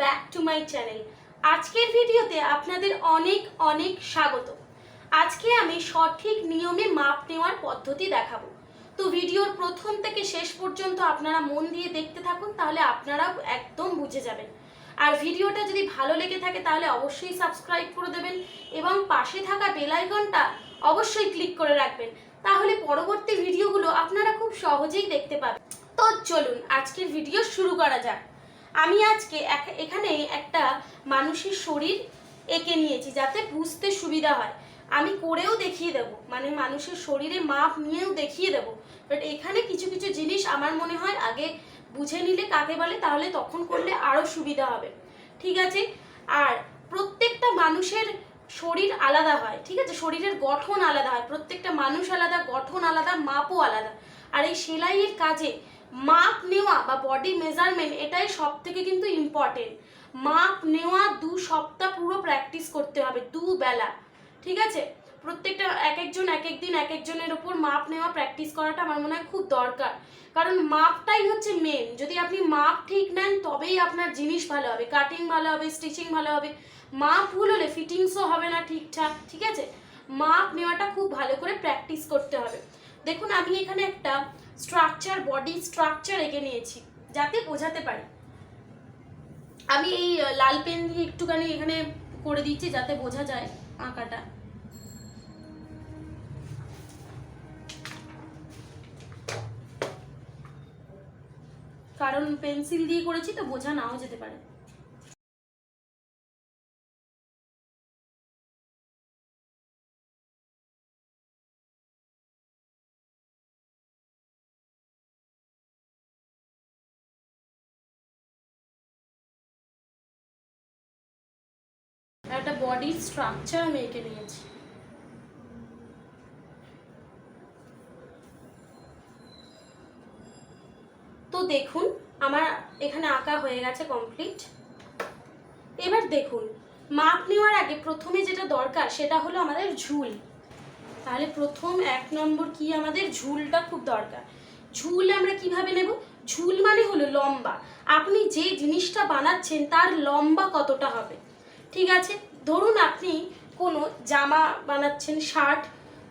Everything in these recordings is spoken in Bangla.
ব্যাক টু মাই চ্যানেল আজকের ভিডিওতে আপনাদের অনেক অনেক স্বাগত। আজকে আমি সঠিক নিয়মে মাপ নেওয়ার পদ্ধতি দেখাবো। তো ভিডিওর প্রথম থেকে শেষ পর্যন্ত আপনারা মন দিয়ে দেখতে থাকুন, তাহলে আপনারাও একদম বুঝে যাবেন। আর ভিডিওটা যদি ভালো লেগে থাকে, তাহলে অবশ্যই সাবস্ক্রাইব করে দেবেন এবং পাশে থাকা বেল আইকনটা অবশ্যই ক্লিক করে রাখবেন। তাহলে পরবর্তী ভিডিওগুলো আপনারা খুব সহজেই দেখতে পাবেন। তো চলুন, আজকের ভিডিও শুরু করা যাক। আমি আজকে এখানে একটা মানুষের শরীর এঁকে নিয়েছি যাতে বুঝতে সুবিধা হয়। আমি করেও দেখিয়ে দেব মানে মানুষের শরীরে মাপ নিয়েও দেখিয়ে দেব। বাট এখানে কিছু কিছু জিনিস আমার মনে হয় আগে বুঝে নিলে কাকে বলে, তাহলে তখন করলে আরও সুবিধা হবে। ঠিক আছে? আর প্রত্যেকটা মানুষের শরীর আলাদা হয়, ঠিক আছে? শরীরের গঠন আলাদা হয়, প্রত্যেকটা মানুষ আলাদা, গঠন আলাদা, মাপও আলাদা। আর এই সেলাইয়ের কাজে মাপ নেওয়া বা বডি মেজারমেন্ট এটাই সব থেকে কিন্তু ইম্পর্টেন্ট মাপ নেওয়া দু সপ্তাহ পুরো প্র্যাকটিস করতে হবে, দু বেলা। ঠিক আছে? প্রত্যেকটা এক একজন এক এক দিন এক একজনের ওপর মাপ নেওয়া প্র্যাকটিস করাটা আমার মনে হয় খুব দরকার। কারণ মাপটাই হচ্ছে মেন যদি আপনি মাপ ঠিক নেন, তবেই আপনার জিনিস ভালো হবে। কাটিং ভালো হবে স্টিচিং ভালো হবে। মাপ ভুল হলে ফিটিংসও হবে না ঠিকঠাক। ঠিক আছে? মাপ নেওয়াটা খুব ভালো করে প্র্যাকটিস করতে হবে। দেখুন, আমি এখানে একটা স্ট্রাকচার বডি স্ট্রাকচার এঁকে নিয়েছি, যাতে বোঝাতে পারি। আমি এই লাল পেন দিয়ে একটুখানি এখানে করে দিচ্ছি, যাতে বোঝা যায় আঁকাটা। কারণ পেন্সিল দিয়ে করেছি, তো বোঝা নাও যেতে পারে। একটা বডির স্ট্রাকচার আমি এঁকে নিয়েছি। তো দেখুন, আমার এখানে আঁকা হয়ে গেছে কমপ্লিট এবার দেখুন মাপ নেওয়ার আগে প্রথমে যেটা দরকার সেটা হলো আমাদের ঝুল। তাহলে প্রথম এক নম্বর কি আমাদের? ঝুলটা খুব দরকার। ঝুল আমরা কীভাবে নেব? ঝুল মানে হলো লম্বা। আপনি যে জিনিসটা বানাচ্ছেন তার লম্বা কতটা হবে? ঠিক আছে? ধরুন আপনি কোনো জামা বানাচ্ছেন, শার্ট,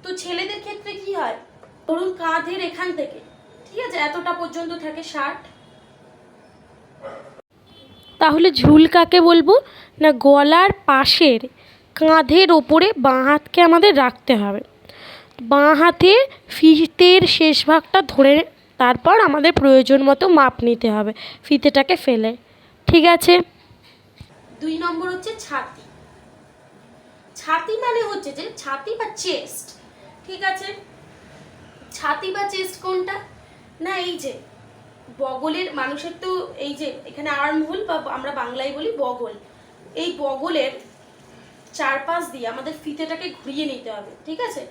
তো ছেলেদের ক্ষেত্রে কি হয়? ধরুন কাঁধের এখান থেকে, ঠিক আছে? এতটা পর্যন্ত থাকে শার্ট। তাহলে ঝুল কাকে বলব? না গলার পাশের কাঁধের ওপরে বাঁ হাতকে আমাদের রাখতে হবে। বাঁ হাতে ফিতের শেষ ভাগটা ধরে তারপর আমাদের প্রয়োজন মতো মাপ নিতে হবে। ফিতেটাকে ফেলে, ঠিক আছে? দুই নম্বর হচ্ছে ছাতি। ছাতি মানে হচ্ছে যে ছাতি বা চেস্ট, ঠিক আছে? ছাতি বা চেস্ট কোনটা? না, এই যে বগলের, মানুষের তো এই যে এখানে আর্মহোল বা আমরা বাংলায় বলি বগল। এই বগলের চারপাশ দিয়ে আমাদের ফিতেটাকে ঘুরিয়ে নিতে হবে, ঠিক আছে?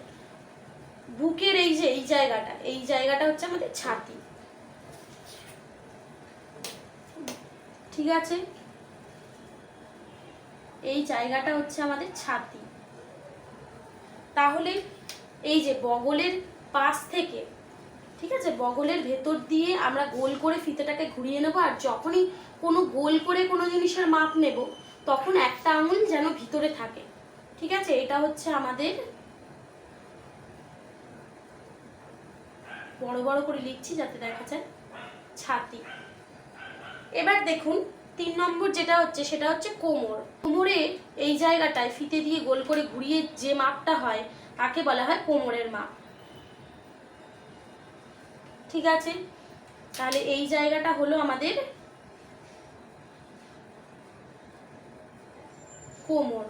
বুকের এই যে, এই জায়গাটা এই জায়গাটা হচ্ছে আমাদের ছাতি। ঠিক আছে? এই জায়গাটা হচ্ছে আমাদের ছাতি। তাহলে এই যে বগলের পাশ থেকে, ঠিক আছে? বগলের ভেতর দিয়ে আমরা গোল করে ফিতেটাকে ঘুরিয়ে নেব আর যখনই কোনো গোল করে কোনো জিনিসের মাপ নেব, তখন একটা আঙুল যেন ভিতরে থাকে। ঠিক আছে? এটা হচ্ছে আমাদের বড় বড় করে লিখছি যাতে দেখা যায়। ছাতি। এবার দেখুন তিন নম্বর যেটা হচ্ছে, সেটা হচ্ছে কোমর। কোমরে এই জায়গাটায় ফিতে দিয়ে গোল করে ঘুরিয়ে যে মাপটা হয়, তাকে বলা হয় কোমরের মাপ। ঠিক আছে? তাহলে এই জায়গাটা হলো আমাদের কোমর।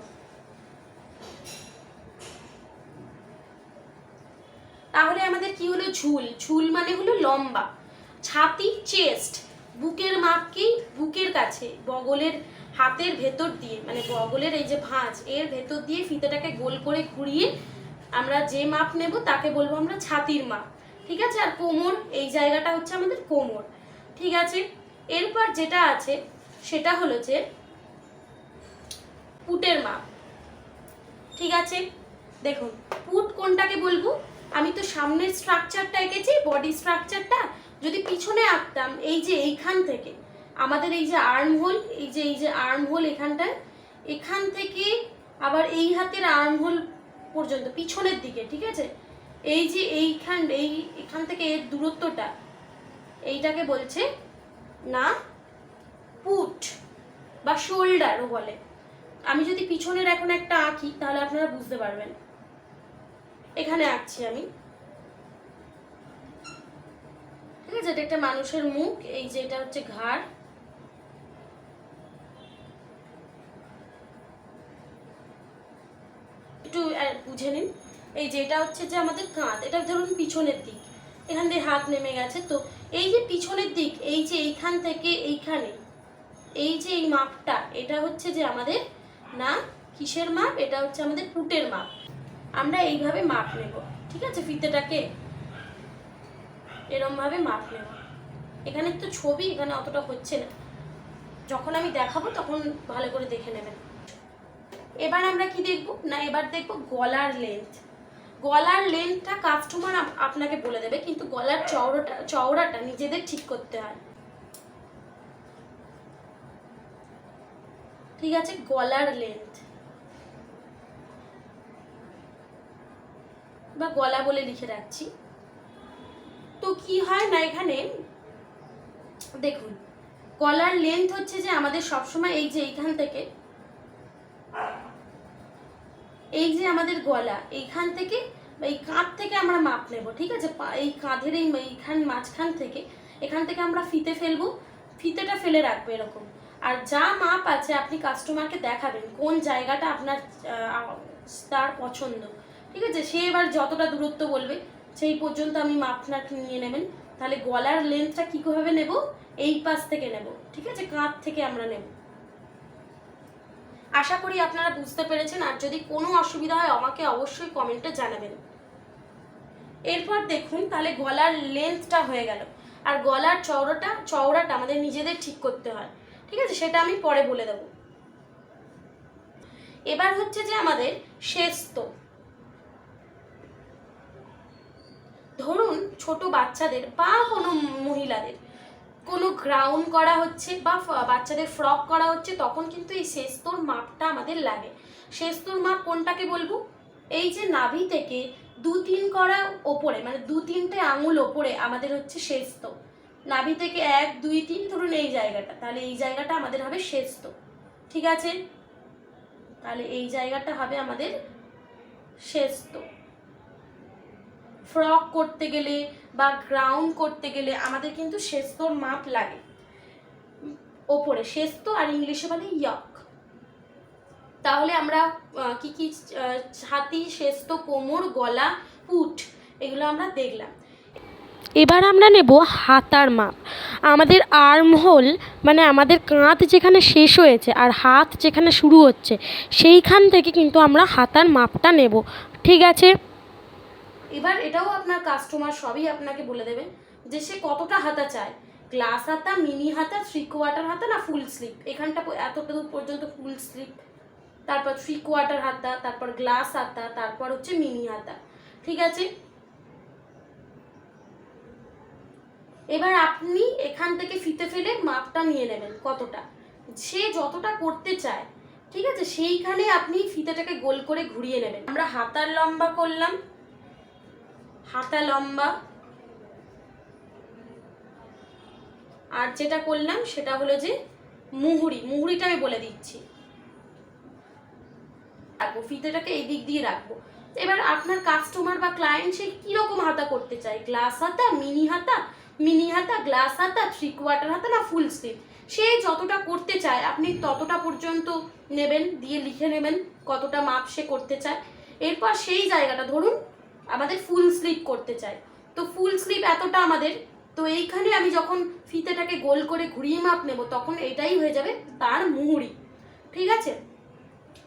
তাহলে আমাদের কি হলো? ঝুল। ঝুল মানে হলো লম্বা। ছাতি, চেস্ট। বুকের মাপ কি? বুকের কাছে, বগলের হাতের ভেতর দিয়ে মানে বগলের এই যে ভাঁজ, এর ভেতর দিয়ে ফিতেটাকে গোল করে ঘুরিয়ে আমরা যে মাপ নেব তাকে বলব আমরা ছাতির মাপ। ঠিক আছে? আর কোমর, এই জায়গাটা হচ্ছে আমাদের কোমর। ঠিক আছে? এরপর যেটা আছে, সেটা হলো যে পুটের মাপ। ঠিক আছে? দেখুন, পুট কোনটাকে বলব? আমি তো সামনের স্ট্রাকচারটা এঁকেছি বডি স্ট্রাকচারটা যদি পিছনে আঁকতাম, এই যে এইখান থেকে, আমাদের এই যে আর্ম হোল এই যে এই যে আর্ম হোল এখানটায়, এখান থেকে আবার এই হাতের আর্ম হোল পর্যন্ত, পিছনের দিকে, ঠিক আছে? এই যে এইখান, এই, এখান থেকে এর দূরত্বটা, এইটাকে বলছে না পুট বা শোল্ডারও বলে। আমি যদি পিছনের এখন একটা আঁকি, তাহলে আপনারা বুঝতে পারবেন। এখানে আঁকছি আমি। ঠিক আছে এটা একটা মানুষের মুখ, এই যে এটা হচ্ছে ঘাড়। একটু বুঝে নিন। এই যে এটা হচ্ছে যে আমাদের কাঁধ, এটা ধরুন পিছনের দিক। এখান দিয়ে হাত নেমে গেছে, তো এই যে পিছনের দিক, এই যে এইখান থেকে এইখানে, এই যে এই মাপটা, এটা হচ্ছে যে আমাদের না, কিসের মাপ? এটা হচ্ছে আমাদের পুটের মাপ। আমরা এইভাবে মাপ নেব, ঠিক আছে, ফিতেটাকে? এরম ভাবে মাপ নেব এখানে তো ছবি, এখানে অতটা হচ্ছে না। যখন আমি দেখাবো তখন ভালো করে দেখে নেবেন। এবার আমরা কি দেখব? না, এবার দেখব গলার লেন্থ গলার লেন্থটা কাস্টমার আপনাকে বলে দেবে, কিন্তু গলার চওড়াটা চওড়াটা নিজেদের ঠিক করতে হয়। ঠিক আছে? গলার লেন্থ বা গলা বলে লিখে রাখছি। তো কি হয় না এখানে? দেখুন গলার লেন্থ হচ্ছে যে আমাদের সবসময় এই যে এইখান থেকে, এই যে আমাদের গলা, এইখান থেকে, এই কাঁধ থেকে আমরা মাপ নেব, ঠিক আছে? এই কাঁধের এই এইখান মাঝখান থেকে, এখান থেকে আমরা ফিতে ফেলব, ফিতেটা ফেলে রাখব এরকম। আর যা মাপ আছে আপনি কাস্টমারকে দেখাবেন, কোন জায়গাটা আপনার তার পছন্দ, ঠিক আছে? সে এবার যতটা দূরত্ব বলবে সেই পর্যন্ত আমি মাপনাটা নিয়ে নেবেন। তাহলে গলার লেন্থটা কীভাবে নেব? এই পাশ থেকে নেব, ঠিক আছে? কাঁধ থেকে আমরা নেব। আশা করি আপনারা বুঝতে পেরেছেন, আর যদি কোনো অসুবিধা হয়, আমাকে অবশ্যই কমেন্টে জানাবেন। এরপর দেখুন, তাহলে গলার লেন্থটা হয়ে গেল। আর গলার চওড়াটা চওড়াটা আমাদের নিজেদের ঠিক করতে হয়। ঠিক আছে? সেটা আমি পরে বলে দেবো। এবার হচ্ছে যে আমাদের শেস্ত ধরুন ছোট বাচ্চাদের বা কোনো মহিলাদের, কোনো গ্রাউন্ড করা হচ্ছে বা বাচ্চাদের ফ্রক করা হচ্ছে, তখন কিন্তু এই শেস্তর মাপটা আমাদের লাগে। শেস্তর মাপ কোনটাকে বলব? এই যে নাভি থেকে দু তিন করা ওপরে মানে দু তিনটে আঙুল ওপরে আমাদের হচ্ছে শেস্ত নাভি থেকে এক দুই তিন ধরুন এই জায়গাটা, তাহলে এই জায়গাটা আমাদের হবে শেস্ত ঠিক আছে? তাহলে এই জায়গাটা হবে আমাদের শেস্ত ফ্রক করতে গেলে বা গ্রাউন্ড করতে গেলে আমাদের কিন্তু শেস্তর মাপ লাগে। ওপরে শেস্ত আর ইংলিশে বলে ইয়ক তাহলে আমরা কি কি ছাতি শেস্ত কোমর, গলা পুট এগুলো আমরা দেখলাম। এবার আমরা নেব হাতার মাপ। আমাদের আর্ম হোল মানে আমাদের কাঁধ যেখানে শেষ হয়েছে আর হাত যেখানে শুরু হচ্ছে, সেইখান থেকে কিন্তু আমরা হাতার মাপটা নেব। ঠিক আছে? এবার এটাও আপনার কাস্টমার সবই আপনাকে বলে দেবে যে সে কতটা হাতা চায়। গ্লাস হাতা মিনি হাতা থ্রি কোয়ার্টার হাতা না ফুল স্লিপ এখানটা প- এতটুকু পর্যন্ত ফুল স্লিপ তারপর থ্রি কোয়ার্টার হাতা, তারপর গ্লাস হাতা, তারপর হচ্ছে মিনি হাতা। ঠিক আছে? এবার আপনি এখান থেকে ফিতে ফেলে মাপটা নিয়ে নেবেন কতটা। সে যতটা করতে চায়, ঠিক আছে? সেইখানে আপনি ফিতেটাকে গোল করে ঘুরিয়ে নেবেন। আমরা হাতার লম্বা করলাম হাতা লম্বা। আর যেটা করলাম সেটা হলো যে মুহুরি, মুহুরিটা আমি বলে দিচ্ছি। রাখব, ফিতেটাকে এই দিক দিয়ে রাখব। এবার আপনার কাস্টমার বা ক্লায়েন্ট সে কীরকম হাতা করতে চায়? গ্লাস হাতা মিনি হাতা? মিনি হাতা গ্লাস হাতা থ্রি কোয়ার্টার হাতা না ফুল স্লিভ সে যতটা করতে চায়, আপনি ততটা পর্যন্ত নেবেন, দিয়ে লিখে নেবেন কতটা মাপ সে করতে চায়। এরপর সেই জায়গাটা ধরুন আমাদের ফুল স্লিপ করতে চাই তো ফুল স্লিপ এতটা আমাদের, তো এইখানে আমি যখন ফিতেটাকে গোল করে ঘুরিয়ে মাপ নেব, তখন এটাই হয়ে যাবে তার মুহুরি। ঠিক আছে?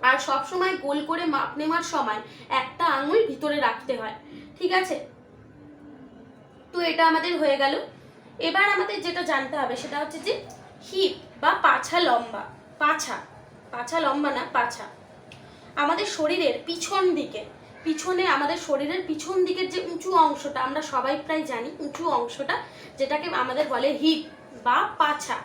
আর সব সময় গোল করে মাপ নেওয়ার সময় একটা আঙুল ভিতরে রাখতে হয়। ঠিক আছে? তো এটা আমাদের হয়ে গেল। এবার আমাদের যেটা জানতে হবে সেটা হচ্ছে যে হিপ বা পাছা লম্বা। পাছা। পাছা লম্বা না, পাছা। আমাদের শরীরের পিছন দিকে পিছনে আমাদের শরীরের পিছন দিকের যে উঁচু অংশটা, আমরা সবাই প্রায় জানি উঁচু অংশটা, যেটাকে আমাদের বলে হিপ বা পাছা।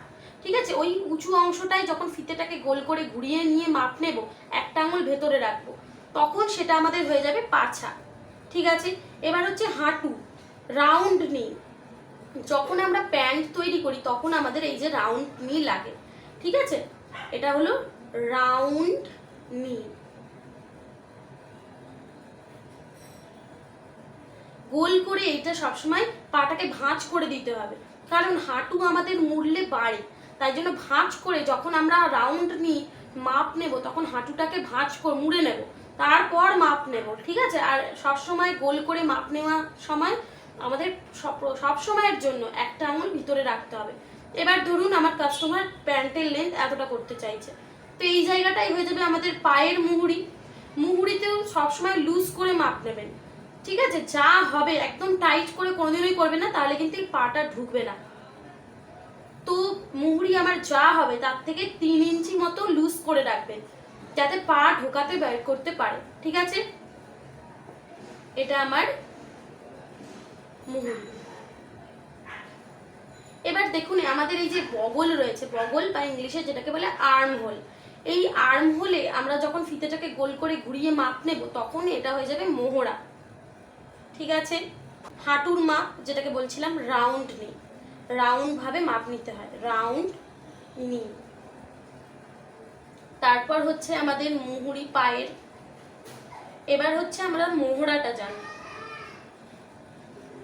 ঠিক আছে? ওই উঁচু অংশটায় যখন ফিতেটাকে গোল করে ঘুরিয়ে নিয়ে মাপ নেব, একটা আঙুল ভেতরে রাখব, তখন সেটা আমাদের হয়ে যাবে পাছা। ঠিক আছে? এবার হচ্ছে হাঁটু রাউন্ড নিই যখন আমরা প্যান্ট তৈরি করি, তখন আমাদের এই যে রাউন্ড নি লাগে। ঠিক আছে? এটা হলো রাউন্ড নি গোল করে এটা সবসময় পাটাকে ভাঁজ করে দিতে হবে। কারণ হাঁটু আমাদের মুড়লে বাড়ে তাই জন্য ভাঁজ করে যখন আমরা রাউন্ড নিই, মাপ নেব, তখন হাঁটুটাকে ভাঁজ করে, মুড়ে নেব। তারপর মাপ নেব, ঠিক আছে? আর সব সময় গোল করে মাপ নেওয়ার সময় আমাদের সব সময়ের জন্য একটা আঙুল ভিতরে রাখতে হবে। এবার ধরুন আমার কাস্টমার প্যান্টের লেন্থ এতটা করতে চাইছে। তো এই জায়গাটাই হয়ে যাবে আমাদের পায়ের মুহুরি। মুহুরিতেও সবসময় লুজ করে মাপ নেবেন। ঠিক আছে, যা হবে, একদম টাইট করে কোনোদিনই করবে না, তাহলে কিন্তু এই পাটা ঢুকবে না। তো মুহুরি আমার যা হবে, তার থেকে তিন ইঞ্চি মতো লুজ করে রাখবেন যাতে পা ঢোকাতে বের করতে পারে, ঠিক আছে? এটা আমার মুহুরি। এবার দেখুন, আমাদের এই যে বগল রয়েছে, বগল বা ইংলিশে যেটাকে বলে আর্ম হোল এই আর্ম হোলে আমরা যখন ফিতেটাকে গোল করে ঘুরিয়ে মাপ নেব, তখন এটা হয়ে যাবে মোহরা। ঠিক আছে? হাঁটুর মাপ যেটাকে বলছিলাম রাউন্ড নি রাউন্ড ভাবে মাপ নিতে হয়। রাউন্ড নি তারপর হচ্ছে আমাদের মুহুরি পায়ের। এবার হচ্ছে আমরা মোহরাটা জানি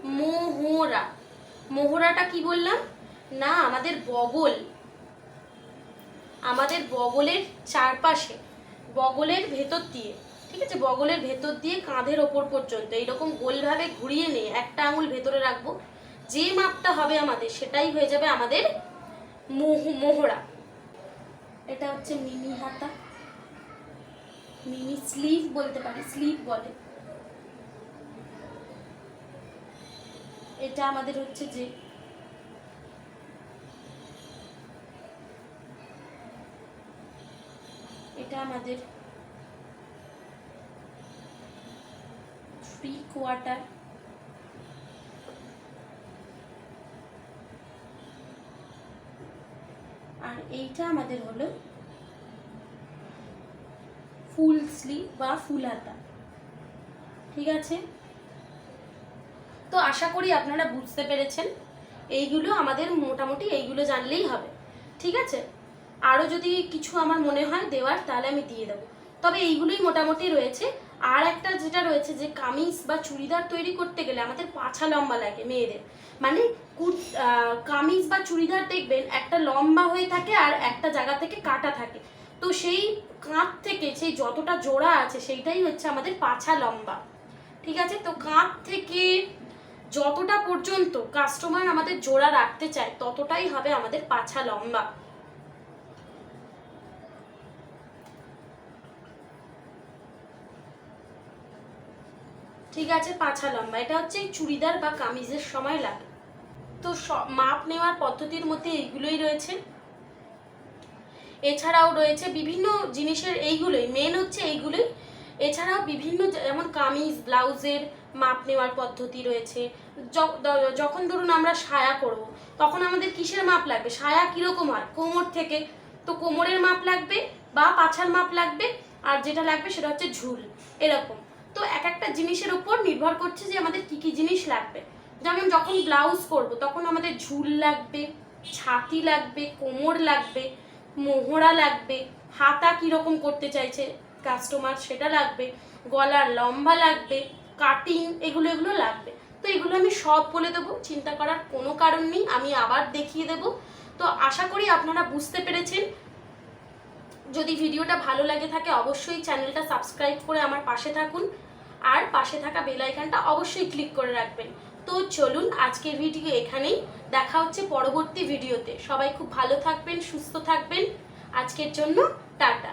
মোহরা। মোহরাটা কি বললাম? না, আমাদের বগল। আমাদের বগলের চারপাশে, বগলের ভেতর দিয়ে। ঠিক আছে, বগলের ভেতর দিয়ে কাঁধের ওপর পর্যন্ত এইরকম গোলভাবে ঘুরিয়ে নিয়ে একটা আঙুল ভেতরে রাখব। যে মাপটা হবে আমাদের, সেটাই হয়ে যাবে আমাদের মোহরা। এটা হচ্ছে মিনি হাতা। মিনি স্লিভ বলতে পারি, স্লিভ বলে। এটা আমাদের হচ্ছে যে এটা আমাদের থ্রি কোয়ার্টার আর এইটা আমাদের হলো ফুল স্লিভ বা ফুল হাতা ঠিক আছে? তো আশা করি আপনারা বুঝতে পেরেছেন। এইগুলো আমাদের মোটামুটি এইগুলো জানলেই হবে। ঠিক আছে? আরও যদি কিছু আমার মনে হয় দেওয়ার, তাহলে আমি দিয়ে দেবো। তবে এইগুলোই মোটামুটি রয়েছে। আর একটা যেটা রয়েছে যে কামিজ বা চুড়িদার তৈরি করতে গেলে আমাদের পাছা লম্বা লাগে মেয়েদের। মানে কামিজ বা চুড়িদার দেখবেন একটা লম্বা হয়ে থাকে আর একটা জায়গা থেকে কাটা থাকে। তো সেই কাঁধ থেকে সেই যতটা জোড়া আছে সেইটাই হচ্ছে আমাদের পাছা লম্বা। ঠিক আছে? তো কাঁধ থেকে যতটা পর্যন্ত কাস্টমার আমাদের জোড়া রাখতে চায়, ততটাই হবে আমাদের পাছা লম্বা। ঠিক আছে, পাছা লম্বা। এটা হচ্ছে চুড়িদার বা কামিজের সময় লাগে। তো মাপ নেওয়ার পদ্ধতির মধ্যে এইগুলোই রয়েছে। এছাড়াও রয়েছে বিভিন্ন জিনিসের এইগুলোই মেন হচ্ছে এইগুলোই। এছাড়াও বিভিন্ন যেমন কামিজ, ব্লাউজের মাপ নেওয়ার পদ্ধতি রয়েছে। যখন ধরুন আমরা সায়া করব, তখন আমাদের কিসের মাপ লাগবে? সায়া কীরকম হয়? কোমর থেকে। তো কোমরের মাপ লাগবে বা পাছার মাপ লাগবে, আর যেটা লাগবে সেটা হচ্ছে ঝুল। এরকম। তো এক একটা জিনিসের উপর নির্ভর করছে যে আমাদের কি কি জিনিস লাগবে। যেমন যখন ব্লাউজ করব, তখন আমাদের ঝুল লাগবে, ছাতি লাগবে, কোমর লাগবে, মোহরা লাগবে, হাতা কীরকম করতে চাইছে কাস্টমার সেটা লাগবে, গলার লম্বা লাগবে কাটিং এগুলো এগুলো লাগবে। তো এগুলো আমি সব বলে দেবো, চিন্তা করার কোনো কারণ নেই, আমি আবার দেখিয়ে দেবো। তো আশা করি আপনারা বুঝতে পেরেছেন। যদি ভিডিওটা ভালো লাগে থাকে, অবশ্যই চ্যানেলটা সাবস্ক্রাইব করে আমার পাশে থাকুন। আর পাশে থাকা বেল আইকনটা অবশ্যই ক্লিক করে রাখবেন। তো চলুন আজকের ভিডিও এখানেই। দেখা হচ্ছে পরবর্তী ভিডিওতে সবাই খুব ভালো থাকবেন, সুস্থ থাকবেন। আজকের জন্য টাটা।